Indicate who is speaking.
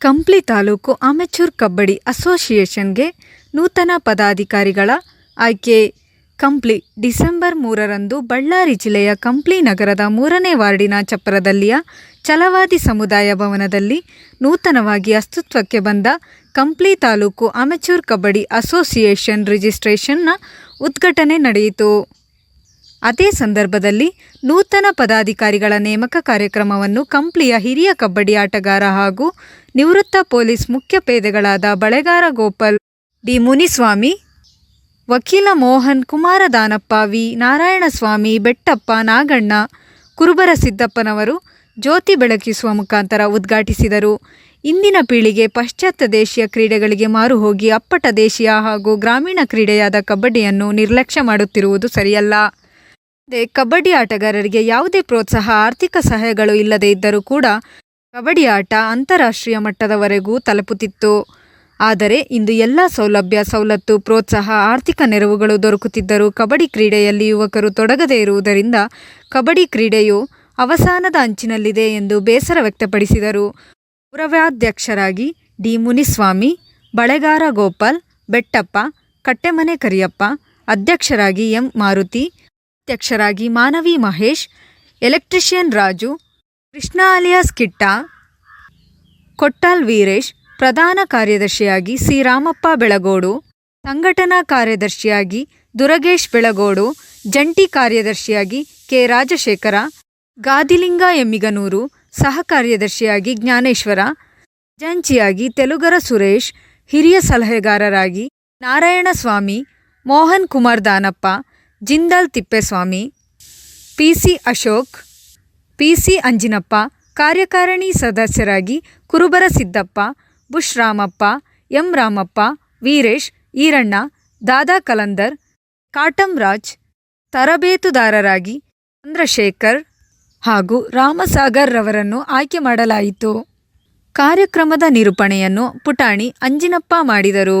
Speaker 1: Kampli taluk amateur kabaddi ಅಸೋಸಿಯೇಷನ್ಗೆ ನೂತನ ಪದಾಧಿಕಾರಿಗಳ ಆಯ್ಕೆ. ಕಂಪ್ಲಿ ಡಿಸೆಂಬರ್ ಮೂರರಂದು ಬಳ್ಳಾರಿ ಜಿಲ್ಲೆಯ ಕಂಪ್ಲಿ ನಗರದ ಮೂರನೇ ವಾರ್ಡಿನ ಚಪ್ಪರದಲ್ಲಿಯ ಛಲವಾದಿ ಸಮುದಾಯ ಭವನದಲ್ಲಿ ನೂತನವಾಗಿ ಅಸ್ತಿತ್ವಕ್ಕೆ ಬಂದ ಕಂಪ್ಲಿ ತಾಲೂಕು ಅಮೆಚೂರ್ ಕಬಡ್ಡಿ ಅಸೋಸಿಯೇಷನ್ ರಿಜಿಸ್ಟ್ರೇಷನ್ನ ಉದ್ಘಾಟನೆ ನಡೆಯಿತು. ಅದೇ ಸಂದರ್ಭದಲ್ಲಿ ನೂತನ ಪದಾಧಿಕಾರಿಗಳ ನೇಮಕ ಕಾರ್ಯಕ್ರಮವನ್ನು ಕಂಪ್ಲಿಯ ಹಿರಿಯ ಕಬಡ್ಡಿ ಆಟಗಾರ ಹಾಗೂ ನಿವೃತ್ತ ಪೊಲೀಸ್ ಮುಖ್ಯ ಪೇದೆಗಳಾದ ಬಳೆಗಾರ ಗೋಪಾಲ್ ಡಿ ಮುನಿಸ್ವಾಮಿ, ವಕೀಲ ಮೋಹನ್ ಕುಮಾರದಾನಪ್ಪ ವಿ ನಾರಾಯಣಸ್ವಾಮಿ, ಬೆಟ್ಟಪ್ಪ ನಾಗಣ್ಣ, ಕುರುಬರ ಸಿದ್ದಪ್ಪನವರು ಜ್ಯೋತಿ ಬೆಳಕಿಸುವ ಮುಖಾಂತರ ಉದ್ಘಾಟಿಸಿದರು. ಇಂದಿನ ಪೀಳಿಗೆ ಪಾಶ್ಚಾತ್ಯ ದೇಶೀಯ ಕ್ರೀಡೆಗಳಿಗೆ ಮಾರು ಹೋಗಿ ಅಪ್ಪಟ ದೇಶೀಯ ಹಾಗೂ ಗ್ರಾಮೀಣ ಕ್ರೀಡೆಯಾದ ಕಬಡ್ಡಿಯನ್ನು ನಿರ್ಲಕ್ಷ್ಯ ಮಾಡುತ್ತಿರುವುದು ಸರಿಯಲ್ಲ. ಕಬಡ್ಡಿ ಆಟಗಾರರಿಗೆ ಯಾವುದೇ ಪ್ರೋತ್ಸಾಹ, ಆರ್ಥಿಕ ಸಹಾಯಗಳು ಇಲ್ಲದೇ ಇದ್ದರೂ ಕೂಡ ಕಬಡ್ಡಿ ಆಟ ಅಂತಾರಾಷ್ಟ್ರೀಯ ಮಟ್ಟದವರೆಗೂ ತಲುಪುತ್ತಿತ್ತು. ಆದರೆ ಇಂದು ಎಲ್ಲ ಸೌಲಭ್ಯ, ಸವಲತ್ತು, ಪ್ರೋತ್ಸಾಹ, ಆರ್ಥಿಕ ನೆರವುಗಳು ದೊರಕುತ್ತಿದ್ದರೂ ಕಬಡ್ಡಿ ಕ್ರೀಡೆಯಲ್ಲಿ ಯುವಕರು ತೊಡಗದೇ ಇರುವುದರಿಂದ ಕಬಡ್ಡಿ ಕ್ರೀಡೆಯು ಅವಸಾನದ ಅಂಚಿನಲ್ಲಿದೆ ಎಂದು ಬೇಸರ ವ್ಯಕ್ತಪಡಿಸಿದರು. ಪುರವಾಧ್ಯಕ್ಷರಾಗಿ ಡಿ ಮುನಿಸ್ವಾಮಿ, ಬಳೆಗಾರ ಗೋಪಾಲ್, ಬೆಟ್ಟಪ್ಪ, ಕಟ್ಟೆಮನೆ ಕರಿಯಪ್ಪ, ಅಧ್ಯಕ್ಷರಾಗಿ ಎಂ ಮಾರುತಿ ಅಧ್ಯಕ್ಷರಾಗಿ ಮಾನವಿ ಮಹೇಶ್, ಎಲೆಕ್ಟ್ರಿಷಿಯನ್ ರಾಜು, ಕೃಷ್ಣ ಅಲಿಯಾಸ್ ಕಿಟ್ಟ, ಕೊಟ್ಟಾಲ್ ವೀರೇಶ್, ಪ್ರಧಾನ ಕಾರ್ಯದರ್ಶಿಯಾಗಿ ಸಿ ರಾಮಪ್ಪ ಬೆಳಗೋಡು, ಸಂಘಟನಾ ಕಾರ್ಯದರ್ಶಿಯಾಗಿ ದುರಗೇಶ್ ಬೆಳಗೋಡು, ಜಂಟಿ ಕಾರ್ಯದರ್ಶಿಯಾಗಿ ಕೆ ರಾಜಶೇಖರ ಗಾದಿಲಿಂಗ ಎಮ್ಮಿಗನೂರು, ಸಹ ಕಾರ್ಯದರ್ಶಿಯಾಗಿ ಜ್ಞಾನೇಶ್ವರ, ಜಂಚಿಯಾಗಿ ತೆಲುಗರ ಸುರೇಶ್, ಹಿರಿಯ ಸಲಹೆಗಾರರಾಗಿ Narayanaswamy, Mohan Kumar Danappa Jindal Thippeswamy PC Ashok, P C Anjinappa, ಕಾರ್ಯಕಾರಿಣಿ ಸದಸ್ಯರಾಗಿ ಕುರುಬರ ಸಿದ್ದಪ್ಪ ಬುಷ್ ರಾಮಪ್ಪ ಎಂ ರಾಮಪ್ಪ, ವೀರೇಶ್, ಈರಣ್ಣ, ದಾದಾ ಕಲಂದರ್ ಕಾಟಂರಾಜ್ ತರಬೇತುದಾರರಾಗಿ ಚಂದ್ರಶೇಖರ್ ಹಾಗೂ ರಾಮಸಾಗರ್ ರವರನ್ನು ಆಯ್ಕೆ ಮಾಡಲಾಯಿತು. ಕಾರ್ಯಕ್ರಮದ ನಿರೂಪಣೆಯನ್ನು ಪುಟಾಣಿ ಅಂಜಿನಪ್ಪ ಮಾಡಿದರು.